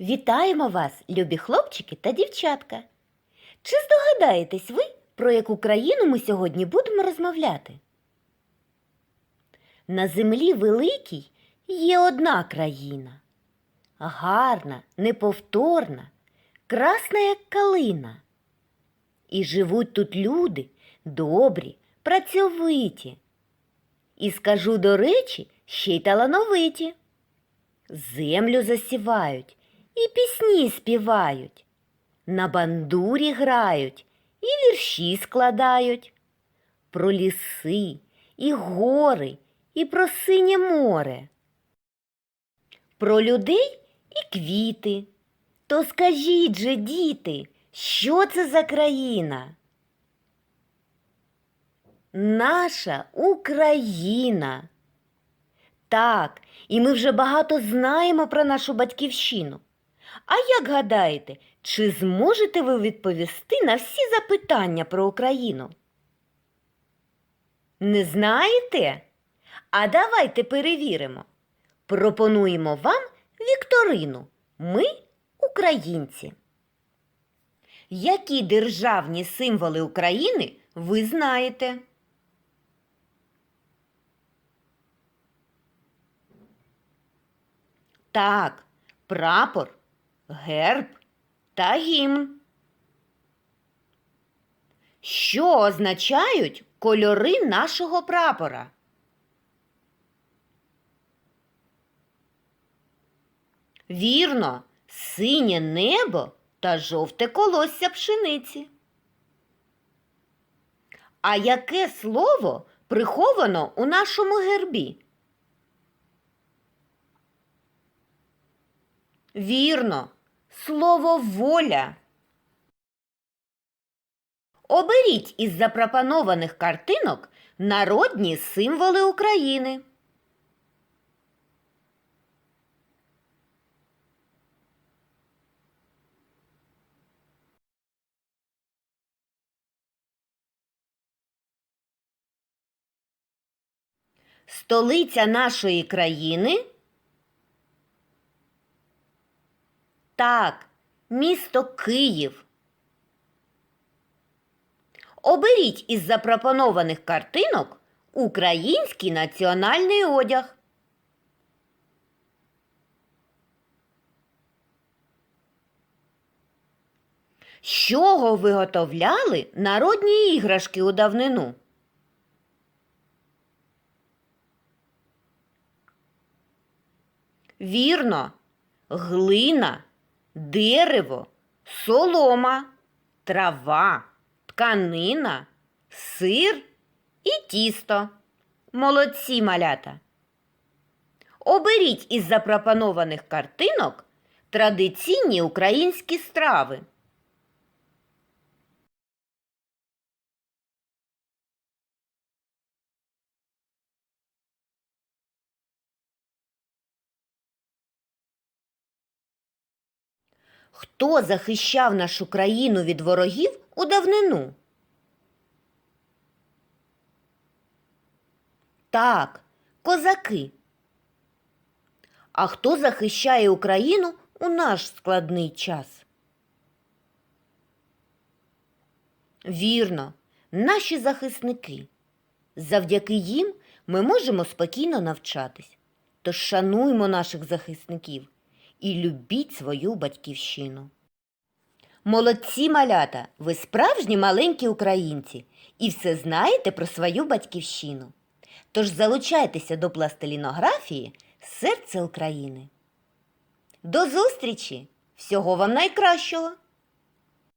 Вітаємо вас, любі хлопчики та дівчатка. Чи здогадаєтесь ви, про яку країну ми сьогодні будемо розмовляти? На землі великій є одна країна. Гарна, неповторна, красна, як калина. І живуть тут люди добрі, працьовиті. І скажу до речі, ще й талановиті. Землю засівають і пісні співають, на бандурі грають і вірші складають. Про ліси і гори, і про синє море. Про людей і квіти. То скажіть же, діти, що це за країна? Наша Україна. Так, і ми вже багато знаємо про нашу батьківщину. А як гадаєте, чи зможете ви відповісти на всі запитання про Україну? Не знаєте? А давайте перевіримо. Пропонуємо вам вікторину. Ми українці. Які державні символи України ви знаєте? Так, прапор, герб та гімн. Що означають кольори нашого прапора? Вірно, синє небо та жовте колосся пшениці. А яке слово приховано у нашому гербі? Вірно, слово воля. Оберіть із запропонованих картинок народні символи України. Столиця нашої країни. Так, місто Київ. Оберіть із запропонованих картинок український національний одяг. З чого виготовляли народні іграшки у давнину? Вірно, глина, дерево, солома, трава, тканина, сир і тісто. Молодці малята. Оберіть із запропонованих картинок традиційні українські страви. Хто захищав нашу країну від ворогів у давнину? Так, козаки. А хто захищає Україну у наш складний час? Вірно, наші захисники. Завдяки їм ми можемо спокійно навчатись. Тож шануймо наших захисників і любіть свою батьківщину. Молодці малята, ви справжні маленькі українці і все знаєте про свою батьківщину. Тож залучайтеся до пластилінографії Серце України. До зустрічі! Всього вам найкращого!